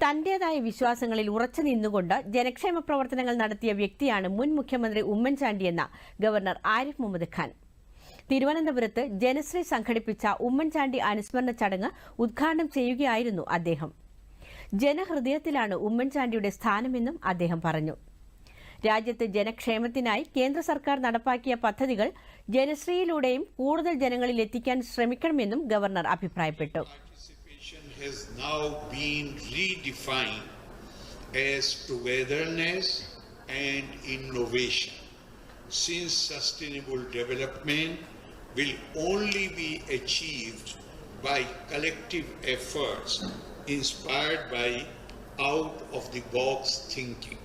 തന്റേതായ വിശ്വാസങ്ങളിൽ ഉറച്ചു നിന്നുകൊണ്ട് ജനക്ഷേമ പ്രവർത്തനങ്ങൾ നടത്തിയ വ്യക്തിയാണ് മുൻ മുഖ്യമന്ത്രി ഉമ്മൻചാണ്ടിയെന്ന ഗവർണർ ആരിഫ് മുഹമ്മദ് ഖാൻ. തിരുവനന്തപുരത്ത് ജനശ്രീ സംഘടിപ്പിച്ച ഉമ്മൻചാണ്ടി അനുസ്മരണ ചടങ്ങ് ഉദ്ഘാടനം ചെയ്യുകയായിരുന്നു അദ്ദേഹം. ജനഹൃദയത്തിലാണ് ഉമ്മൻചാണ്ടിയുടെ സ്ഥാനമെന്നും അദ്ദേഹം പറഞ്ഞു. രാജ്യത്ത് ജനക്ഷേമത്തിനായി കേന്ദ്ര സർക്കാർ നടപ്പാക്കിയ പദ്ധതികൾ ജനശ്രീയിലൂടെയും കൂടുതൽ ജനങ്ങളിൽ എത്തിക്കാൻ ശ്രമിക്കണമെന്നും ഗവർണർ അഭിപ്രായപ്പെട്ടു. Has now been redefined as togetherness and innovation. Since sustainable development will only be achieved by collective efforts inspired by out of the box thinking.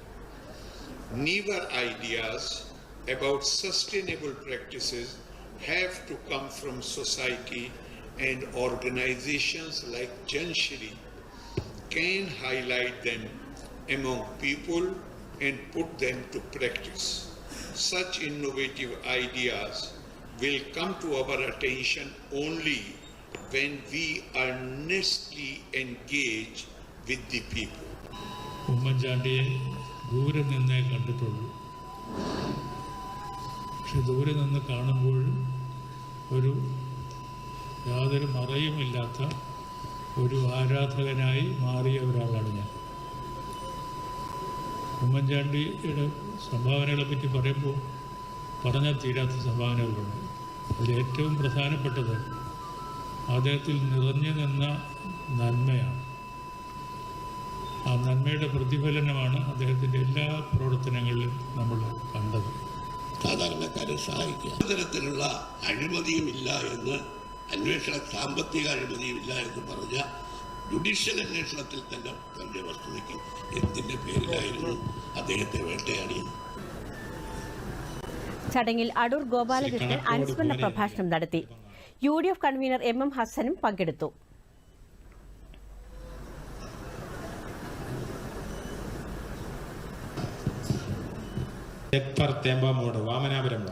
Newer ideas about sustainable practices have to come from society and organizations like Janshri can highlight them among people and put them to practice. Such innovative ideas will come to our attention only when we earnestly engage with the people. ഉമ്മൻചാണ്ടിയെ ദൂരെ നിന്നേ കണ്ടിട്ടുള്ളൂ പക്ഷെ ദൂരെ നിന്ന് കാണുമ്പോൾ ഒരു യാതൊരു മറയുമില്ലാത്ത ഒരു ആരാധകനായി മാറിയ ഒരാളാണ് ഞാൻ. ഉമ്മൻചാണ്ടിയുടെ സംഭാവനകളെ പറ്റി പറയുമ്പോൾ പറഞ്ഞാൽ തീരാത്ത സംഭാവനകളുണ്ട്. അതിൽ ഏറ്റവും പ്രധാനപ്പെട്ടത് അദ്ദേഹത്തിൽ നിറഞ്ഞു നിന്ന നന്മയാണ്. ആ നന്മയുടെ പ്രതിഫലനമാണ് അദ്ദേഹത്തിന്റെ എല്ലാ പ്രവർത്തനങ്ങളിലും നമ്മൾ കണ്ടത്. സാധാരണക്കാരെ സഹായിക്കുക. തരത്തിലുള്ള അഴിമതിയുമില്ല എന്ന് അന്വേഷണ സാമ്പത്തിക അഴിമതിയുമില്ല എന്ന് പറഞ്ഞ ജുഡീഷ്യൽ അന്വേഷണത്തിൽ തന്നെ തന്റെ വസ്തുതയ്ക്ക് എന്തിന്റെ പേരിലായിരുന്നു അദ്ദേഹത്തെ വേട്ടയാടിയത്? ചടങ്ങിൽ അടൂർ ഗോപാലകൃഷ്ണൻ അനുസ്മരണ പ്രഭാഷണം നടത്തി. U D F convener M M ഹസനും പങ്കെടുത്തു. വാമനാപുരം